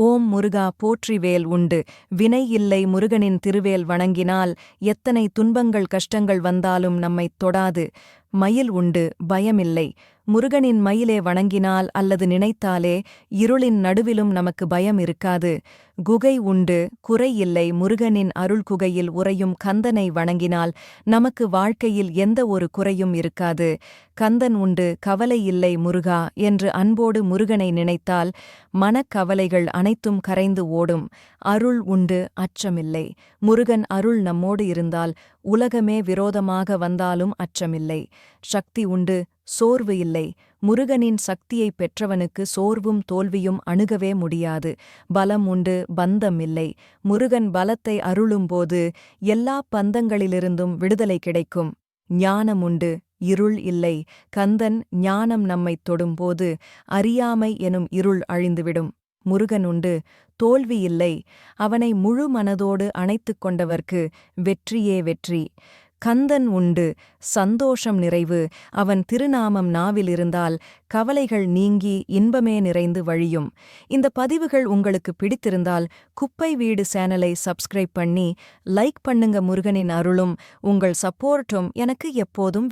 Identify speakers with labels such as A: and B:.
A: ஓம் முருகா போற்றிவேல் உண்டு. வினை இல்லை முருகனின் திருவேல் வணங்கினால் எத்தனை துன்பங்கள் கஷ்டங்கள் வந்தாலும் நம்மைத் தொடாது. மயில் உண்டு பயமில்லை. முருகனின் மயிலே வணங்கினால் அல்லது நினைத்தாலே இருளின் நடுவிலும் நமக்கு பயம் இருக்காது. குகை உண்டு குறை இல்லை. முருகனின் அருள் குகையில் உறையும் கந்தனை வணங்கினால் நமக்கு வாழ்க்கையில் எந்த ஒரு குறையும் இருக்காது. கந்தன் உண்டு கவலை இல்லை முருகா என்று அன்போடு முருகனை நினைத்தால் மனக்கவலைகள் அனைத்தும் கரைந்து ஓடும். அருள் உண்டு அச்சமில்லை. முருகன் அருள் நம்மோடு இருந்தால் உலகமே விரோதமாக வந்தாலும் அச்சமில்லை. சக்தி உண்டு சோர்வு இல்லை. முருகனின் சக்தியைப் பெற்றவனுக்கு சோர்வும் தோல்வியும் அணுகவே முடியாது. பலம் உண்டு பந்தம் இல்லை. முருகன் பலத்தை அருளும்போது எல்லா பந்தங்களிலிருந்தும் விடுதலை கிடைக்கும். ஞானம் உண்டு இருள் இல்லை. கந்தன் ஞானம் நம்மைத் தொடும்போது அறியாமை எனும் இருள் அழிந்துவிடும். முருகன் உண்டு தோல்வி இல்லை. அவனை முழு மனதோடு அணைத்துக் கொண்டவர்க்கு வெற்றியே வெற்றி. கந்தன் உண்டு. சந்தோஷம் நிறைவு. அவன் திருநாமம் நாவில் இருந்தால் கவலைகள் நீங்கி இன்பமே நிறைந்து வழியும். இந்த பதிவுகள் உங்களுக்கு பிடித்திருந்தால் குப்பை வீடு சேனலை சப்ஸ்கிரைப் பண்ணி லைக் பண்ணுங்க முருகனின் அருளும் உங்கள் சப்போர்ட்டும் எனக்கு எப்போதும்